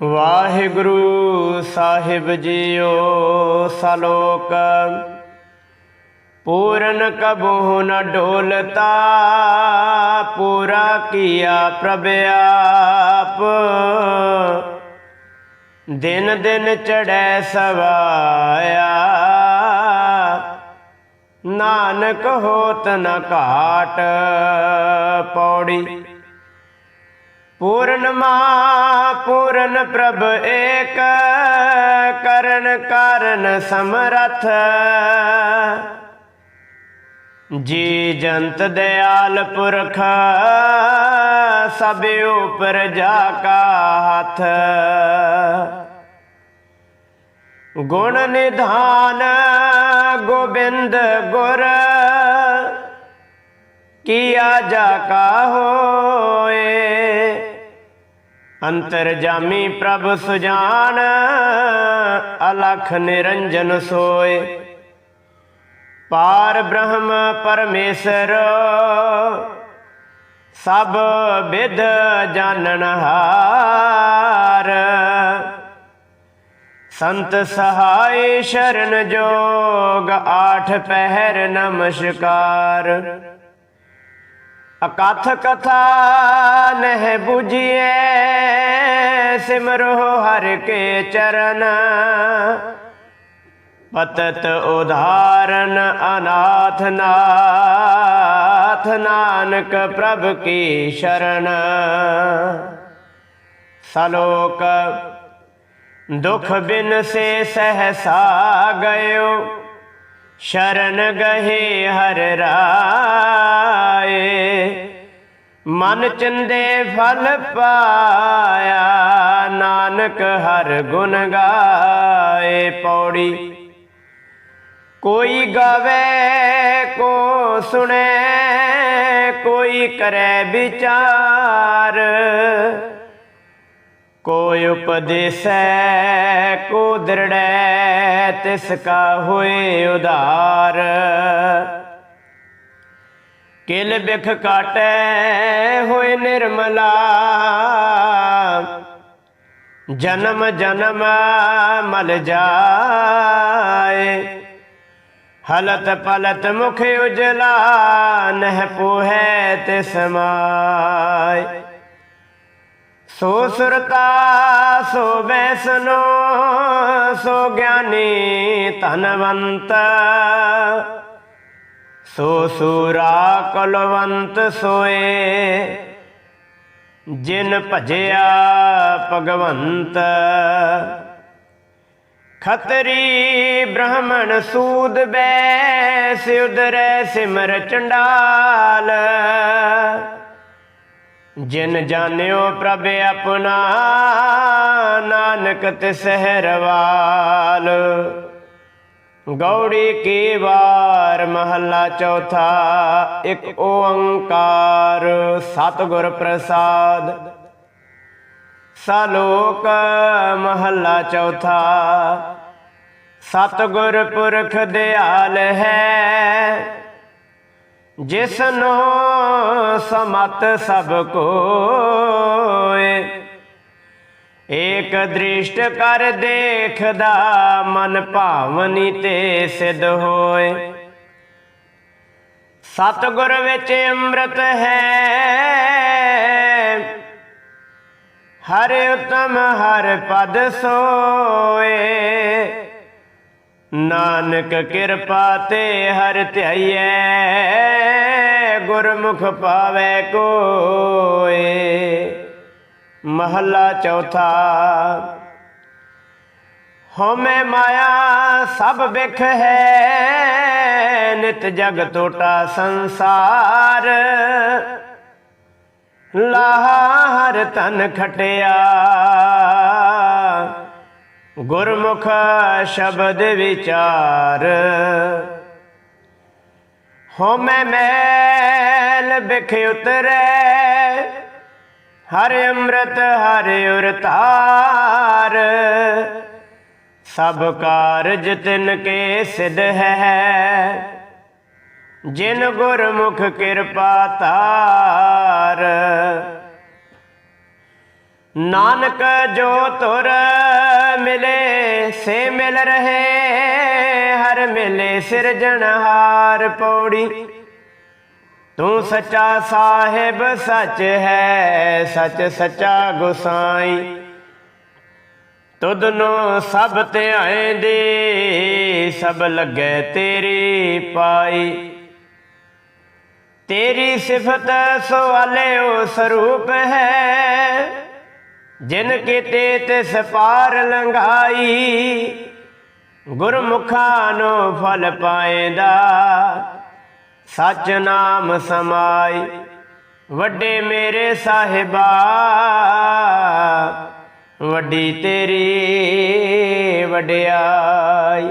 ਵਾਹਿਗੁਰੂ ਸਾਹਿਬ JIO ਸਲੋਕ। ਪੂਰਨ ਕਬਹੁ ਨ ਡੋਲਤਾ, ਪੂਰਾ ਕੀਆ ਪ੍ਰਭ ਆਪ। ਦਿਨ ਦਿਨ ਚੜੈ ਸਵਾਇਆ ਨਾਨਕ ਹੋਤ ਨ ਘਾਟ ਪੌੜੀ। ਪੂਰਨਮਾ ਪੂਰਨ ਪ੍ਰਭ ਏਕ ਕਰਨ ਕਾਰਨ ਸਮਰਥ ਜੀ ਜੰਤ ਦਿਆਲ ਪੁਰਖ ਸਭ ਉਪਰ ਜਾ ਕਾ ਹੱਥ ਗੁਣ ਨਿਧਾਨ ਗੋਬਿੰਦ ਗੁਰ ਕੀਆ ਜਾ ਕਾ ਹੋਏ ਅੰਤਰ ਜਾਮੀ ਪ੍ਰਭ ਸੁਜਾਨ, ਅਲਖ ਨਿਰੰਜਨ ਸੋਏ। ਪਾਰ ਬ੍ਰਹਮ ਪਰਮੇਸ਼ਰ, ਸਭ ਵਿਦ ਜਾਣਨ ਹਾਰ। ਸੰਤ ਸਹਾਈ ਸ਼ਰਨ ਜੋਗ, ਆਠ ਪਹਿਰ ਨਮਸਕਾਰ। ਅਕਥ ਕਥਾ ਨਹਿ 부ਜੀਏ ਸਿਮਰੋ ਹਰਿ ਕੇ ਚਰਨ ਪਤਤ ਉਧਾਰਨ ਅਨਾਥ ਨਾਥ ਨਾਨਕ ਪ੍ਰਭ ਕੀ ਸ਼ਰਨ ਸਲੋਕ ਦੁਖ ਬਿਨ ਸੇ ਸਹਸਾ ਗਇਓ ਸ਼ਰਨ ਗਹੇ ਹਰ ਰਾਏ, ਮਨ ਚੰਦੇ ਫਲ ਪਾਇਆ, ਨਾਨਕ ਹਰ ਗੁਣ ਗਾਏ। ਪੌੜੀ ਕੋਈ ਗਾਵੇ, ਕੋ ਸੁਣੇ, ਕੋਈ ਕਰੇ ਵਿਚਾਰ। ਕੋਈ ਉਪਦੇਸੈ ਕੋ ਦ੍ਰਿੜੈ ਤਿਸ ਕਾ ਹੋਏ ਉਧਾਰ। ਕਿਲ ਬਿਖ ਕਾਟੈ ਹੋਏ ਨਿਰਮਲਾ। ਜਨਮ ਜਨਮ ਮਲ ਜਾਏ। ਹਲਤ ਪਲਤ ਮੁਖ ਉਜਲਾ, ਨਹਿ ਪੋਹੈ ਤੇ ਸਮਾਏ ਸੋ ਸੁਰਤਾ, ਸੋ ਬੈਸਨੋ ਸੋ ਗਿਆਨੀ ਧਨਵੰਤ। ਸੋ ਸੂਰਾ ਕਲਵੰਤ ਸੋਏ, ਜਿਨ ਭਜਿਆ ਭਗਵੰਤ। ਖਤਰੀ ਬ੍ਰਾਹਮਣ ਸੂਦ ਬੈਸ ਉਦਰੈ ਸਿਮਰ ਚੰਡਾਲ। ਜਿਨ ਜਾਣਿਓ ਪ੍ਰਭ ਆਪਣਾ, ਨਾਨਕ ਤਿਸਹਿਰਵਾਲ ਗੌੜੀ ਕੀ ਵਾਰ ਮਹੱਲਾ ਚੌਥਾ, ਇੱਕ ਓੰਕਾਰ ਸਤਿਗੁਰ ਪ੍ਰਸਾਦ। ਸਲੋਕ ਮਹੱਲਾ ਚੌਥਾ, ਸਤਿਗੁਰ ਪੁਰਖ ਦਿਆਲ ਹੈ ਜਿਸਨੋ ਸਮਤ ਸਭ ਕੋਏ। ਏਕ ਦ੍ਰਿਸ਼ਟ ਕਰ ਦੇਖਦਾ ਮਨ ਭਾਵਨੀ ਤੇ ਸਿਧ ਹੋਏ। ਸਤਿਗੁਰ ਵਿੱਚ ਅੰਮ੍ਰਿਤ ਹੈ। ਹਰ ਉਤਮ ਹਰ ਪਦ ਸੋਏ। ਨਾਨਕ ਕਿਰਪਾ ਤੇ ਹਰ ਧਿਆਈਐ, ਗੁਰਮੁਖ ਪਾਵੇ ਕੋਏ। ਮਹੱਲਾ ਚੌਥਾ, ਹਉਮੈ ਮਾਇਆ ਸਭ ਵਿਖ ਹੈ, ਨਿਤ ਜਗ ਟੋਟਾ ਸੰਸਾਰ। ਲਾਹ ਹਰ ਤਨ ਖਟਿਆ ਗੁਰਮੁਖ ਸ਼ਬਦ ਵਿਚਾਰ। ਹਉਮੈ ਮੈਲ ਬਿਖ ਉਤਰੈ, ਹਰ ਅੰਮ੍ਰਿਤ ਹਰ ਉਰਤਾਰ। ਸਭ ਕਾਰਜ ਤਿਨ ਕੇ ਸਿਧ ਹੈ। ਜਿਨ ਗੁਰਮੁਖ ਕਿਰਪਾ ਤਾਰ ਨਾਨਕ ਜੋ ਤੁਰ ਮਿਲੇ, ਸੇ ਮਿਲ ਰਹੇ, ਹਰ ਮਿਲੇ ਸਿਰਜਣਹਾਰ ਪੌੜੀ। ਤੂੰ ਸੱਚਾ ਸਾਹਿਬ ਸੱਚ ਹੈ, ਸੱਚ ਸੱਚਾ ਗੁਸਾਈ। ਤੁਧ ਨੂੰ ਸਭ ਧਿਆਏ ਦੇ ਸਭ ਲੱਗੇ ਤੇਰੀ ਪਾਈ। ਤੇਰੀ ਸਿਫਤ ਸਵਾਲੇ ਸਵਾਲਿਓ ਸਰੂਪ ਹੈ ਜਿਨ ਕੀਤੇ ਤਿਸ ਪਾਰ ਲੰਘਾਈ, ਗੁਰਮੁਖਾਂ ਨੂੰ ਫਲ ਪਾਏਂਦਾ। ਸੱਚ ਨਾਮ ਸਮਾਈ, ਵੱਡੇ ਮੇਰੇ ਸਾਹਿਬਾ, ਵੱਡੀ ਤੇਰੀ ਵਡਿਆਈ।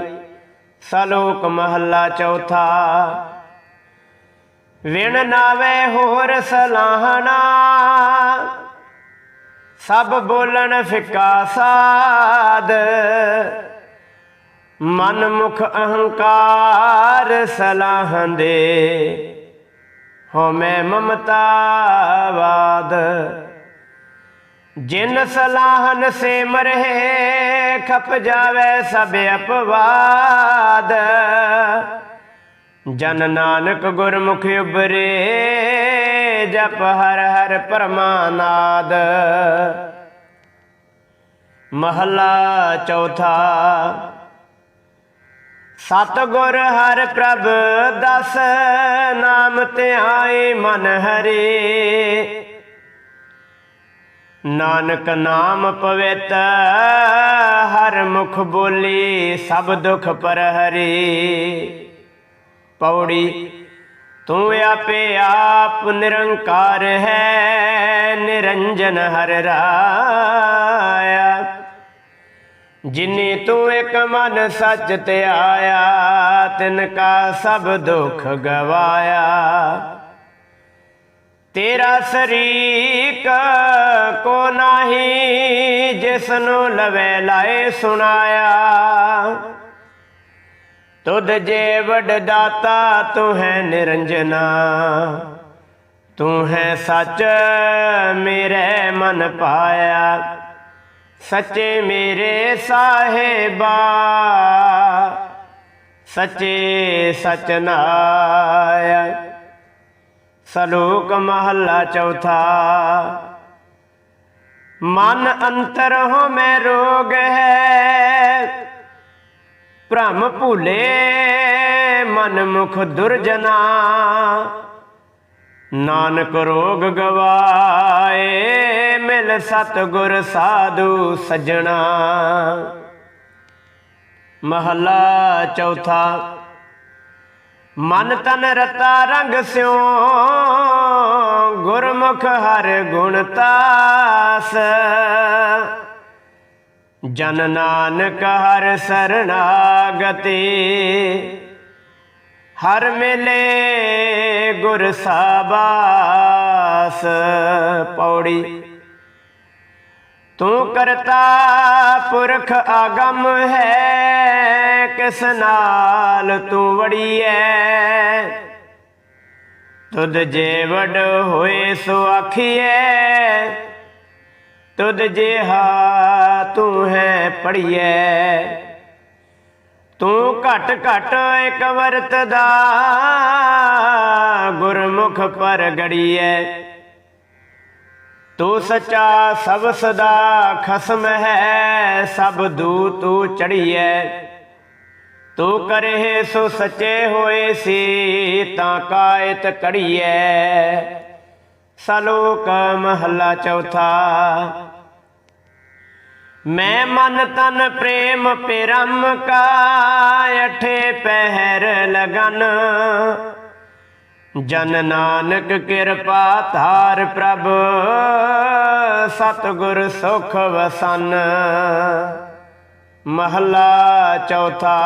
ਸਲੋਕ ਮਹੱਲਾ ਚੌਥਾ, ਵਿਣ ਨਾਵੇ ਹੋਰ ਸਲਾਹਣਾ। ਸਭ ਬੋਲਣ ਫਿੱਕਾ ਸਾਧ। ਮਨ ਮੁਖ ਅਹੰਕਾਰ ਸਲਾਹੰਦੇ ਹਉਮੈ ਮਮਤਾਵਾਦ ਜਿਨ ਸਲਾਹਨ ਸੇ ਮਰਹਿ, ਖਪ ਜਾਵੇ ਸਭ ਅਪਵਾਦ। ਜਨ ਨਾਨਕ ਗੁਰਮੁਖ ਉਬਰੇ ਜਪ ਹਰ ਹਰ ਪਰਮਾਨਾਦ। ਮਹਲਾ ਚੌਥਾ। ਸਤ ਗੁਰ ਹਰ ਪ੍ਰਭ ਦਸ, ਨਾਮ ਧਿਆਏ ਮਨ ਹਰੇ। ਨਾਨਕ ਨਾਮ ਪਵਿੱਤ, ਹਰ ਮੁਖ ਬੋਲੀ ਸਭ ਦੁਖ ਪਰ ਹਰੀ ਪੌੜੀ ਤੂੰ ਆਪੇ ਆਪ ਨਿਰੰਕਾਰ ਹੈ, ਨਿਰੰਜਨ ਹਰ ਰਾਇਆ। ਜਿਨੇ ਤੂੰ ਇੱਕ ਮਨ ਸੱਚ ਤੇ ਆਇਆ, ਤਿਨ ਕਾ ਸਭ ਦੁੱਖ ਗਵਾਇਆ। ਤੇਰਾ ਸਰੀਕ ਕੋ ਨਾਹੀ ਜਿਸ ਨੂੰ ਲਵੇ ਲਾਏ ਸੁਣਾਇਆ। ਤੁਧ ਜੇ ਵਡਦਾਤਾ ਤੂੰ ਹੈ ਨਿਰੰਜਨਾ। ਤੂੰ ਹੈ ਸੱਚ, ਮੇਰੇ ਮਨ ਪਾਇਆ। ਸੱਚੇ ਮੇਰੇ ਸਾਹਿਬਾ, ਸੱਚੇ ਸਚ ਨਾਇਆ। ਸਲੋਕ ਮਹੱਲਾ ਚੌਥਾ, ਮਨ ਅੰਤਰ ਹੋ ਮੈਂ ਰੋਗ ਹੈ। ਭ੍ਰਮ ਭੁਲੇ ਮਨ ਮੁਖ ਦੁਰਜਨਾ। ਨਾਨਕ ਰੋਗ ਗਵਾਏ, ਮਿਲ ਸਤ ਗੁਰ ਸਾਧੂ ਸਜਣਾ। ਮਹਲਾ ਚੌਥਾ, ਮਨ ਤਨ ਰਤਾ ਰੰਗ ਸਿਉ, ਗੁਰਮੁਖ ਹਰ ਗੁਣ ਤਾਸ। ਜਨ ਨਾਨਕ ਹਰ ਸਰਣਾਗਤੀ, ਹਰ ਮਿਲੇ ਗੁਰ ਸਾਬਾਸ ਪੌੜੀ। ਤੂੰ ਕਰਤਾ ਪੁਰਖ ਆਗਮ ਹੈ, ਕਿਸ ਨਾਲ ਤੂੰ ਵੜੀਐ? ਤੁਧ ਜੇ ਵਡ ਹੋਏ ਸੋ ਆਖੀਐ, ਤੁਧ ਜਿਹਾ ਤੂੰ ਹੈ ਪੜੀਐ ਤੂੰ ਘਟ ਘਟ ਇੱਕ ਵਰਤਦਾ, ਗੁਰਮੁਖ ਪਰ ਗੜੀਐ ਤੂੰ ਸੱਚਾ ਸਭ ਸਦਾ ਖਸਮ ਹੈ, ਸਭ ਦੂ ਤੂੰ ਚੜੀਐ ਤੂੰ ਕਰੇ ਸੋ ਸੱਚੇ ਹੋਏ ਸੀ, ਤਾਂ ਕਾਇਤ ਕੜੀਐ ਸਲੋਕ ਮਹੱਲਾ ਚੌਥਾ। ਮੈਂ ਮਨ ਤਨ ਪ੍ਰੇਮ ਪਿਰਮ ਕਾ ਅਠੇ ਪਹਿਰ ਲਗਨ। ਜਨ ਨਾਨਕ ਕਿਰਪਾ ਧਾਰ ਪ੍ਰਭ, ਸਤਿਗੁਰ ਸੁਖ ਵਸਨ। ਮਹਲਾ ਚੌਥਾ।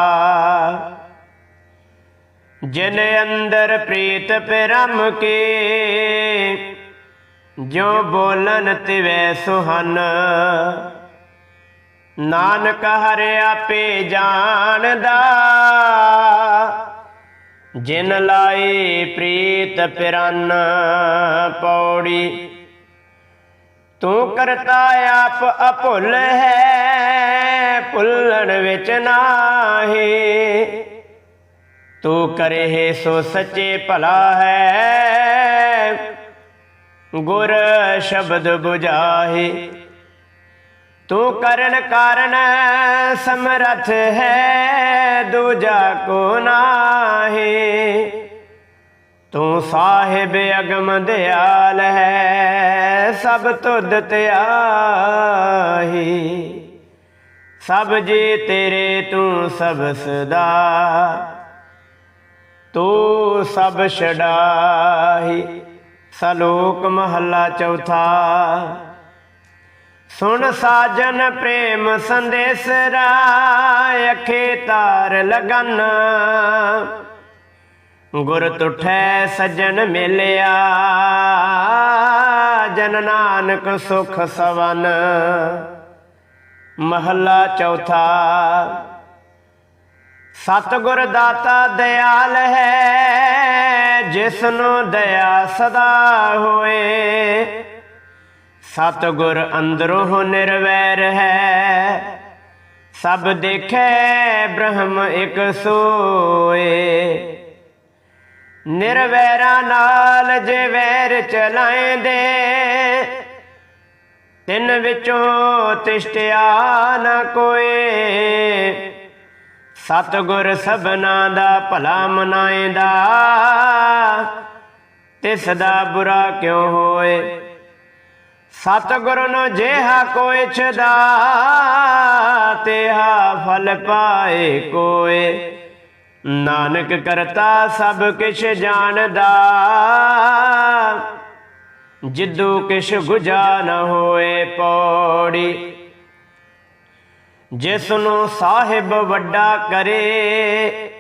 ਜਿਨ ਅੰਦਰ ਪ੍ਰੀਤ ਪਿਰਮ ਕੇ ਜੋ ਬੋਲਨ ਤਿਵੈ ਸੁਹਨ। ਨਾਨਕ ਹਰਿ ਆਪੇ ਜਾਣਦਾ। ਜਿਨ ਲਾਈ ਪ੍ਰੀਤ ਪਿਰਨ ਪੌੜੀ, ਤੂੰ ਕਰਤਾ ਆਪ ਅਭੁੱਲ ਹੈ, ਭੁੱਲਣ ਵਿੱਚ ਨਾਹੀ। ਤੂੰ ਕਰੇ ਸੋ ਸੱਚੇ ਭਲਾ ਹੈ, ਗੁਰ ਸ਼ਬਦ 부ਝਾਹੀ ਤੂੰ ਕਰਨ ਕਾਰਨ ਸਮਰਥ ਹੈ, ਦੂਜਾ ਕੋ ਨਾਹੀ। ਤੂੰ ਸਾਹਿਬ ਅਗਮ ਦਿਆਲ ਹੈ, ਸਭ ਤੁਧ ਧਿਆਹੀ ਸਭ ਜੀ ਤੇਰੇ ਤੂੰ ਸਭ ਸਦਾ। ਤੂੰ ਸਭ ਛਡਾਹੀ। ਸਲੋਕ ਮਹੱਲਾ ਚੌਥਾ। ਸੁਣ ਸਾਜਨ ਪ੍ਰੇਮ ਸੰਦੇਸ ਰਾਇ ਅਖੇ ਤਾਰ ਲਗਨ। ਗੁਰ ਤੁਠੈ ਸਜਣ ਮਿਲਿਆ, ਜਨ ਨਾਨਕ ਸੁਖ ਸਵਨ। ਮਹੱਲਾ ਚੌਥਾ, ਸਤਿਗੁਰ ਦਾਤਾ ਦਿਆਲ ਹੈ ਜਿਸ ਨੂੰ ਦਇਆ ਸਦਾ ਹੋਏ। ਸਤਿਗੁਰ ਅੰਦਰੋਂ ਨਿਰਵੈਰ ਹੈ। ਸਭ ਦੇਖੈ, ਬ੍ਰਹਮ ਇਕ ਸੋਏ। ਨਿਰਵੈਰਾ ਨਾਲ ਜੇ ਵੈਰ ਚਲਾਏਂਦੇ, ਤਿੰਨ ਵਿੱਚੋਂ ਤਿਸ਼ਟਿਆ ਨਾ ਕੋਏ। ਸਤਿਗੁਰ ਸਭਨਾ ਦਾ ਭਲਾ ਮਨਾਏਂਦਾ, ਤਿਸ ਦਾ ਬੁਰਾ ਕਿਉਂ ਹੋਏ? ਸਤਿਗੁਰ ਨੂੰ ਜਿਹਾ ਕੋਇ ਛਦਾ, ਤੇਹਾ ਫਲ ਪਾਏ ਕੋਏ। ਨਾਨਕ ਕਰਤਾ ਸਭ ਕਿਛ ਜਾਣਦਾ, ਜਿੱਦੂ ਕਿਛ ਗੁਜਾ ਨ ਹੋਏ ਪੌੜੀ। ਜਿਸ ਨੂੰ ਸਾਹਿਬ ਵੱਡਾ ਕਰੇ,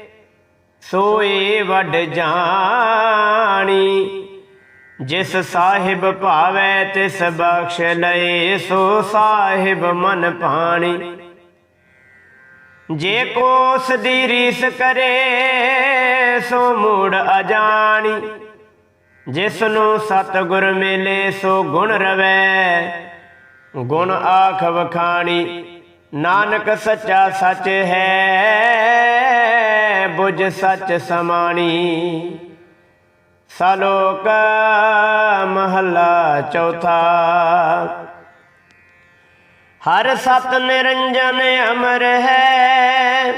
ਸੋਏ ਵੱਡ ਜਾਣੀ। ਜਿਸ ਸਾਹਿਬ ਭਾਵੈ ਤਿਸ ਬਖਸ਼ ਲਏ, ਸੋ ਸਾਹਿਬ ਮਨ ਪਾਣੀ ਜੇ ਕੋਸ ਦੀ ਰੀਸ ਕਰੇ, ਸੋ ਮੂੜ ਅਜਾਣੀ। ਜਿਸ ਨੂੰ ਸਤਿਗੁਰ ਮਿਲੇ, ਸੋ ਗੁਣ ਰਵੈ, ਗੁਣ ਆਖ ਵਖਾਣੀ। ਨਾਨਕ ਸੱਚਾ ਸੱਚ ਹੈ, ਬੁਝ ਸੱਚ ਸਮਾਣੀ। ਸਲੋਕ ਮਹੱਲਾ ਚੌਥਾ। ਹਰ ਸਤ ਨਿਰੰਜਨ ਅਮਰ ਹੈ,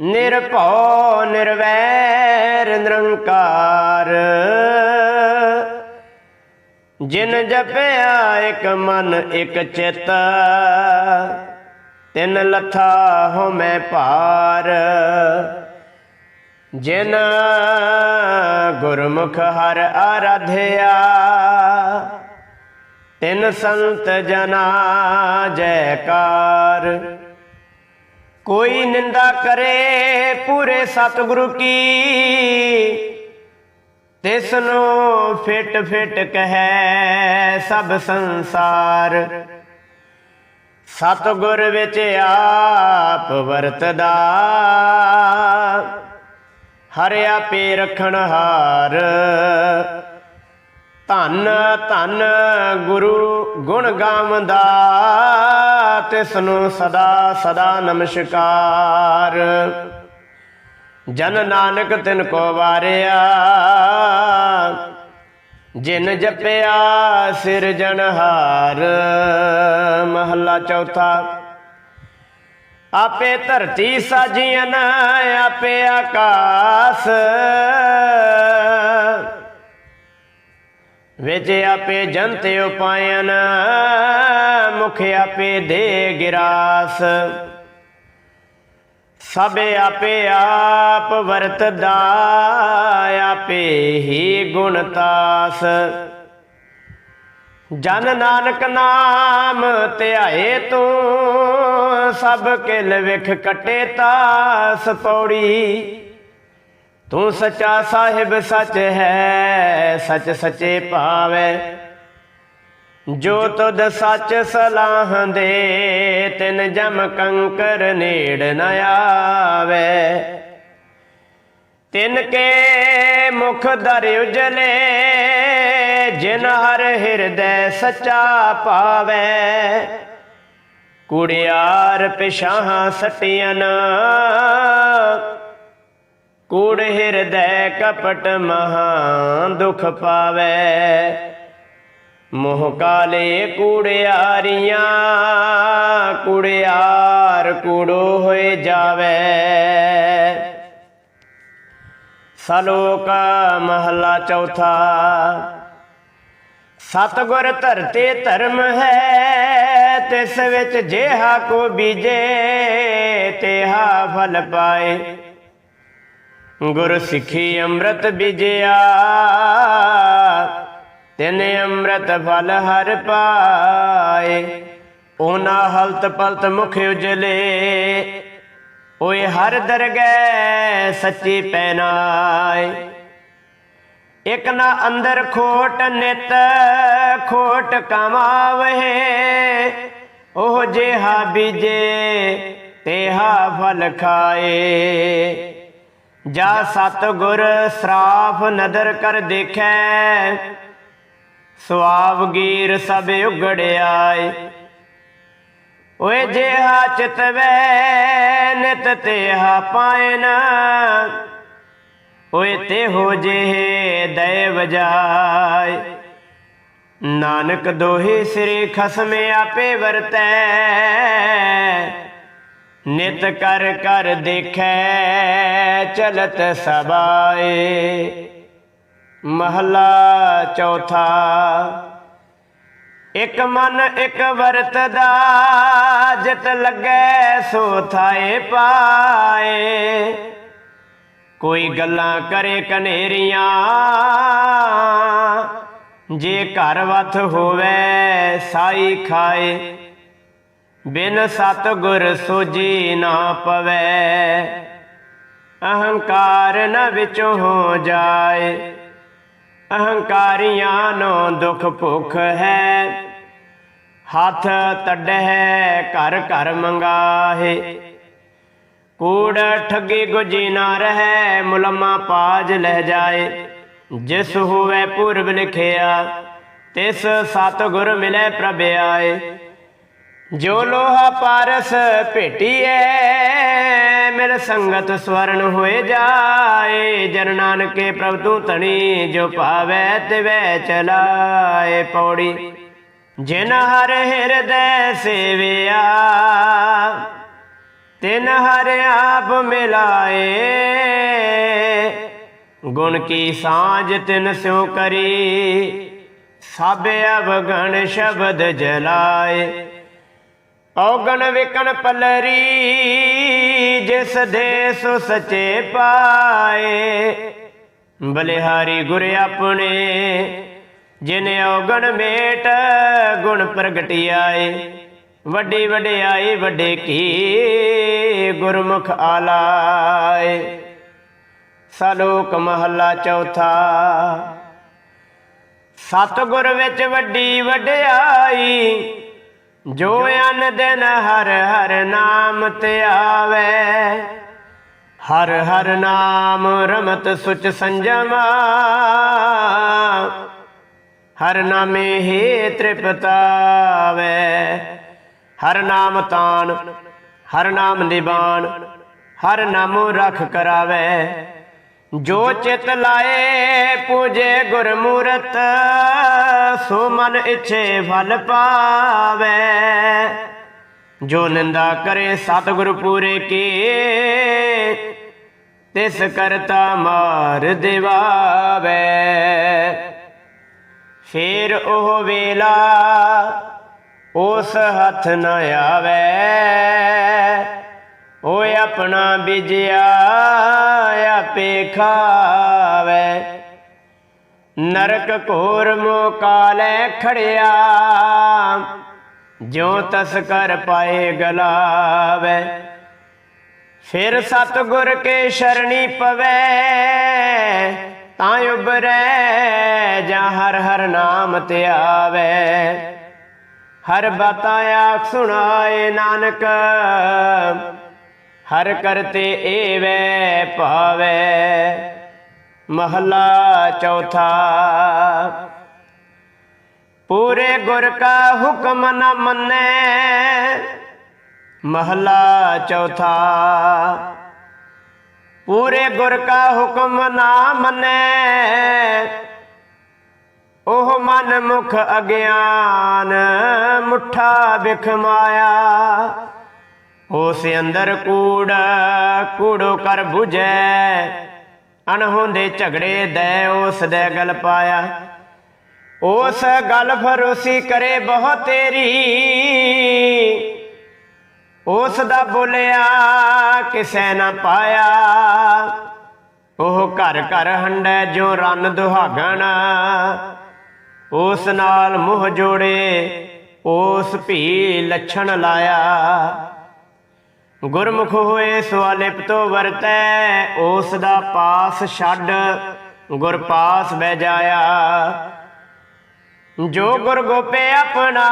ਨਿਰਭਉ, ਨਿਰਵੈਰ, ਨਿਰੰਕਾਰ। ਜਿਨ ਜਪਿਆ ਇੱਕ ਮਨ, ਇੱਕ ਚਿਤ। ਤਿਨ ਲਥਾ ਹੋ ਮੈਂ ਭਾਰ। ਜਿਨ ਗੁਰਮੁਖ ਹਰ ਆਰਾਧਿਆ, ਤਿਨ ਸੰਤ ਜਨਾ ਜੈਕਾਰ। ਕੋਈ ਨਿੰਦਾ ਕਰੇ ਪੂਰੇ ਸਤਿਗੁਰੂ ਕੀ ਤਿਸ ਨੂੰ ਫਿਟ ਫਿਟ ਕਹੈ ਸਭ ਸੰਸਾਰ। ਸਤਿਗੁਰ ਵਿੱਚ ਆਪ ਵਰਤਦਾ। ਹਰ ਆਪੇ ਰਖਣ ਹਾਰ। ਧੰਨ ਧੰਨ ਗੁਰੂ ਗੁਣ ਗਾਵੰਦਾ ਤਿਸ ਨੂੰ ਸਦਾ ਸਦਾ ਨਮਸਕਾਰ। ਜਨ ਨਾਨਕ ਤਿਨ ਕੋ ਵਾਰਿਆ, ਜਿਨ ਜਪਿਆ ਸਿਰਜਣਹਾਰ ਮਹੱਲਾ ਚੌਥਾ ਆਪੇ ਧਰਤੀ ਸਾਜੀਆਂ ਆਪੇ ਆਕਾਸ। ਵਿੱਚ ਆਪੇ ਜੰਤ ਉਪਾਇਨ ਮੁਖ ਆਪੇ ਦੇ ਗਿਰਾਸ। ਸਭ ਆਪੇ ਆਪ ਵਰਤਦਾ, ਆਪੇ ਹੀ ਗੁਣਤਾਸ ਜਨ ਨਾਨਕ ਨਾਮ ਧਿਆਏ ਤੂੰ, ਸਭ ਕਿਲ ਵਿਖ ਕਟੇ ਤਾਸ ਪੌੜੀ। ਤੂੰ ਸੱਚਾ ਸਾਹਿਬ ਸੱਚ ਹੈ, ਸੱਚ ਸੱਚੇ ਭਾਵੈ। ਜੋ ਤੁਧ ਸੱਚ ਸਲਾਹ ਦੇ, ਤਿਨ ਜਮ ਕੰਕਰ ਨੇੜ ਨ ਆਵੇ। ਤਿਨ ਕੇ ਮੁਖ ਦਰ ਉਜਲੇ ਜਿਨ ਹਰ ਹਿਰਦੈ ਸੱਚਾ ਪਾਵੇ। ਕੁੜਿਆਰ ਪਿਛਾਹਾਂ ਸਟੀਆਂ ਕੂੜ ਹਿਰਦੈ ਕਪਟ ਮਹਾ ਦੁਖ ਪਾਵੇ। ਮੋਹ ਕਾਲੇ ਕੂੜਿਆਰੀਆਂ, ਕੁੜਿਆਰ ਕੂੜੋ ਹੋਏ ਜਾਵੇ। ਸਲੋਕ ਮਹਲਾ ਚੌਥਾ। ਸਤਗੁਰ ਧਰਤੇ ਧਰਮ ਹੈ, ਤਿਸ ਵਿੱਚ ਜਿਹਾ ਕੋ ਬੀਜੇ, ਤੇਹਾ ਫਲ ਪਾਏ। ਗੁਰ ਸਿੱਖੀ ਅੰਮ੍ਰਿਤ ਬੀਜਿਆ, ਤੈਨੇ ਅੰਮ੍ਰਿਤ ਫਲ ਹਰ ਪਾਏ। ਉਹਨਾਂ ਹਲਤ ਪਲਤ ਮੁਖ ਉਜਲੇ, ਓਏ ਹਰ ਦਰਗਹਿ ਸੱਚੀ ਪੈਨਾਏ। ਇਕ ਨਾ ਅੰਦਰ ਖੋਟ ਨਿਤ, ਖੋਟ ਕਮਾਵਹਿ ਉਹ ਜਿਹਾ ਬੀਜੇ, ਤੇਹਾ ਫਲ ਖਾਏ। ਜਾ ਸਤ ਗੁਰ ਸਰਾਫ ਨਦਰ ਕਰ ਦੇਖੈ ਸੁਆਵਗੀਰ ਸਭ ਉਗੜਿਆਏ। ਓਏ ਜਿਹਾ ਚਿਤਵੈ ਨਿਤ ਤੇਹਾ ਪਾਇਨ। ਓਏ ਤੇ ਹੋ ਜੇ ਦਇ ਵਜਾਏ ਨਾਨਕ ਦੋਹੇ ਸ੍ਰੀ ਖਸਮੇ ਆਪੇ ਵਰਤੈ। ਨਿਤ ਕਰ ਕਰ ਦੇਖੈ, ਚਲਤ ਸਬਾਏ। ਮਹਲਾ ਚੌਥਾ, ਇਕ ਮਨ ਇਕ ਵਰਤਦਾ, ਜਿਤ ਲੱਗੈ ਸੋ ਥਾਏ ਪਾਏ। ਕੋਈ ਗੱਲਾਂ ਕਰੇ ਕਨੇਰੀਆਂ। ਜੇ ਘਰ ਵਥ ਹੋਵੇ, ਸਾਈ ਖਾਏ। ਬਿਨ ਸਤ ਗੁਰ ਸੋਜੀ ਨਾ ਪਵੇ। ਅਹੰਕਾਰ ਨ ਵਿੱਚੋਂ ਹੋ ਜਾਏ। ਅਹੰਕਾਰੀਆਂ ਨੂੰ ਦੁੱਖ ਭੁੱਖ ਹੈ। ਹੱਥ ਤੜਹਿ ਘਰ ਘਰ ਮੰਗਾਹੇ। ਕੂੜ ਠੱਗੀ ਗੁਜੀ ਨਾ ਰਹੈ, ਮੁਲਮਾ ਪਾਜ ਲਹਿ ਜਾਏ। ਜਿਸ ਹੋਵੇ ਪੂਰਬ ਲਿਖਿਆ, ਤਿਸ ਸਤ ਗੁਰ ਮਿਲੇ ਪ੍ਰਭ ਆਏ। ਜੋ ਲੋਹਾ ਪਾਰਸ ਭੇਟੀਐ, ਮਿਲ ਸੰਗਤ ਸਵਰਨ ਹੋਏ ਜਾਏ। ਜਨ ਨਾਨਕੇ ਪ੍ਰਭ ਤੂੰ ਧਣੀ, ਜੋ ਪਾਵੈ ਤਿਵੈ ਚਲਾਏ ਪੌੜੀ। ਜਿਨ ਹਰ ਹਿਰਦੈ ਸੇਵਿਆ ਤਿਨ ਹਰ ਆਪ ਮਿਲਾਏ। ਗੁਣ ਕੀ ਸਾਂਝ ਤਿਨ ਸਿਉ ਕਰੀ। ਸਭ ਅਵਗਣ ਸ਼ਬਦ ਜਲਾਏ। ਔਗਣ ਵਿਕਣ ਪਲਰੀ, ਜਿਸ ਦੇ ਸੋ ਸਚੇ ਪਾਏ। ਬਲਿਹਾਰੀ ਗੁਰ ਆਪਣੇ, ਜਿਨੇ ਔਗਣ ਮੇਟ, ਗੁਣ ਪ੍ਰਗਟਿਆਏ। ਵੱਡੀ ਵਡਿਆਈ ਵੱਡੇ ਕੀ ਗੁਰਮੁਖ ਆਲਾਏ। ਸਲੋਕ ਮਹੱਲਾ ਚੌਥਾ। ਸਤਿਗੁਰ ਵਿੱਚ ਵੱਡੀ ਵਡਿਆਈ, ਜੋ ਅਨ ਦਿਨ ਹਰ ਹਰ ਨਾਮ ਤੇ ਆਵੇ। ਹਰ ਹਰ ਨਾਮ ਰਮਤ ਸੁਚ ਸੰਜਮਾ। ਹਰ ਨਾਮੇ ਹੀ ਤ੍ਰਿਪਤਾਵੇ। ਹਰ ਨਾਮ ਤਾਨ, ਹਰ ਨਾਮ ਨਿਬਾਨ, ਹਰ ਨਾਮੋ ਰਖ ਕਰਾਵੇ। ਜੋ ਚਿਤ ਲਾਏ, ਪੂਜੇ ਗੁਰਮੂਰਤ, ਸੋ ਮਨ ਇਛੇ ਫਲ ਪਾਵੇ। ਜੋ ਨਿੰਦਾ ਕਰੇ ਸਤਿਗੁਰ ਪੂਰੇ ਕੀ, ਤਿਸ ਕਰਤਾ ਮਾਰ ਦਿਵਾਵੇ। ਫੇਰ ਉਹ ਵੇਲਾ ਉਸ ਹੱਥ ਨ ਆਵੇ। ਓਏ ਆਪਣਾ ਬਿਜਿਆ ਆਪੇ ਖਾਵੇ। ਨਰਕ ਘੋਰ ਮੋਕਾਲੇ ਖੜਿਆ, ਜਿਉ ਤਸਕਰ ਪਾਏ ਗਲਾਵੇ। ਫਿਰ ਸਤਗੁਰ ਕੇ ਸ਼ਰਣੀ ਪਵੇ, ਤਾਂ ਉਬਰੈ ਜਾਂ ਹਰ ਹਰ ਨਾਮ ਤੇ ਹਰ ਬਾਤਾਂ ਆਖ ਸੁਣਾਏ ਨਾਨਕ। ਹਰ ਕਰਤੇ ਏਵੈ ਭਾਵੇ। ਮਹਲਾ ਚੌਥਾ। ਪੂਰੇ ਗੁਰ ਕਾ ਹੁਕਮ ਨ ਮੰਨੈ। ਮਹਲਾ ਚੌਥਾ। ਪੂਰੇ ਗੁਰ ਕਾ ਹੁਕਮ ਨਾ ਮੰਨੈ। ਉਹ ਮਨ ਮੁਖ ਅਗਿਆਨ, ਮੁੱਠਾ ਬਿਖ ਮਾਇਆ। ਉਸ ਅੰਦਰ ਕੂੜ, ਕੂੜੋ ਕਰ 부ਝੈ ਅਣਹੋਂਦੇ ਝਗੜੇ ਦੈ, ਉਸ ਦੇ ਗਲ ਪਾਇਆ। ਉਸ ਗਲ ਫਰੋਸੀ ਕਰੇ ਬਹੁ ਤੇਰੀ। ਉਸ ਦਾ ਬੋਲਿਆ, ਕਿਸੈ ਨਾ ਪਾਇਆ। ਉਹ ਘਰ ਘਰ ਹੰਡੈ ਜੋ ਰਨ ਦੁਹਾਗਣ। ਉਸ ਨਾਲ ਮੋਹ ਜੋੜੇ, ਉਸ ਭੀ ਲੱਛਣ ਲਾਇਆ। ਗੁਰਮੁਖ ਹੋਏ ਸਵਾਲਿਪ ਤੋਂ ਵਰਤੈ, ਉਸ ਦਾ ਪਾਸ ਛੱਡ, ਗੁਰ ਪਾਸ ਬਹਿ ਜਾਇਆ। ਜੋ ਗੁਰ ਗੋਪੇ ਆਪਣਾ,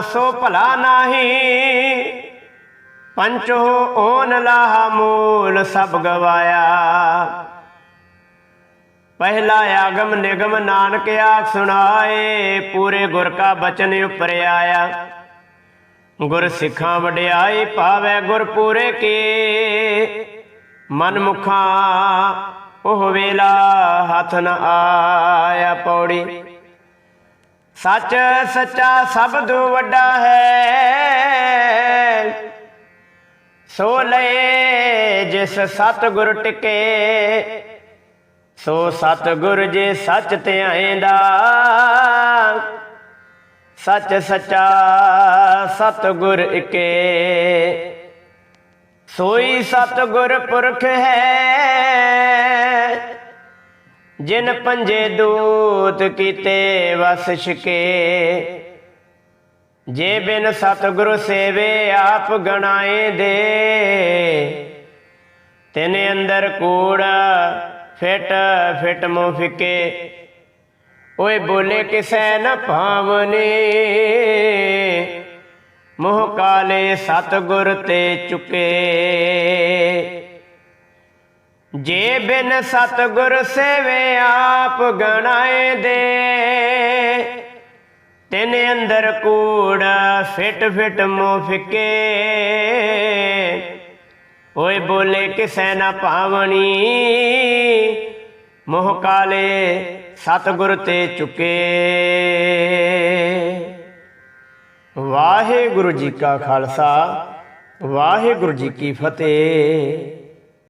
ਸੋ ਭਲਾ ਨਾਹੀ। ਪੰਚੋ ਓਨ ਲਾਹ ਮੂਲ ਸਭ ਗਵਾਇਆ। ਪਹਿਲਾ ਆਗਮ ਨਿਗਮ ਨਾਨਕ ਆਖ ਸੁਣਾਏ, ਪੂਰੇ ਗੁਰ ਕਾ ਬਚਨ ਉਪਰ ਆਇਆ। ਗੁਰ ਸਿੱਖਾਂ ਵਡਿਆਈ ਪਾਵੇ ਗੁਰ ਪੂਰੇ ਕੀ। ਮਨ ਮੁਖਾਂ, ਉਹ ਵੇਲਾ ਹੱਥ ਨ ਆਇਆ ਪੌੜੀ। ਸੱਚ ਸੱਚਾ ਸਬਦ ਵੱਡਾ ਹੈ। ਸੋ ਲਏ ਜਿਸ ਸਤ ਗੁਰ ਟਿਕੇ। ਸੋ ਸਤਗੁਰ ਜੇ ਸੱਚ ਧਿਆਏਂਦਾ ਸੱਚ ਸੱਚਾ ਸਤ ਗੁਰ ਇਕੇ। ਸੋਈ ਸਤਗੁਰ ਪੁਰਖ ਹੈ, ਜਿਨ ਪੰਜੇ ਦੂਤ ਕੀਤੇ ਵਸ ਛਕੇ ਜੇ ਬਿਨ ਸਤਿਗੁਰ ਸੇਵੇ ਆਪ ਗਣਾਏ ਦੇ, ਤਿਨ ਅੰਦਰ ਕੂੜਾ ਫਿਟ ਫਿਟ ਮੋ ਫਿਕੇ। ਓਏ ਬੋਲੇ ਕਿਸੈ ਨ ਭਾਵਨੇ। ਮੋਹ ਕਾਲੇ ਸਤਿਗੁਰ ਤੇ ਚੁਕੇ। ਜੇ ਬਿਨ ਸਤਿਗੁਰ ਸੇਵੇ ਆਪ ਗਣਾਏ ਦੇ, ਤਿਨ ਅੰਦਰ ਕੂੜ ਫਿਟ ਫਿਟ ਮੋ ਫਿਕੇ। ਓਏ ਬੋਲੇ ਕਿਸੈ ਨਾ ਪਾਵਣੀ। ਮੋਹ ਕਾਲੇ ਸਤਿਗੁਰ ਤੇ ਚੁਕੇ। ਵਾਹਿਗੁਰੂ ਜੀ ਕਾ ਖਾਲਸਾ, ਵਾਹਿਗੁਰੂ ਜੀ ਕੀ ਫਤਿਹ।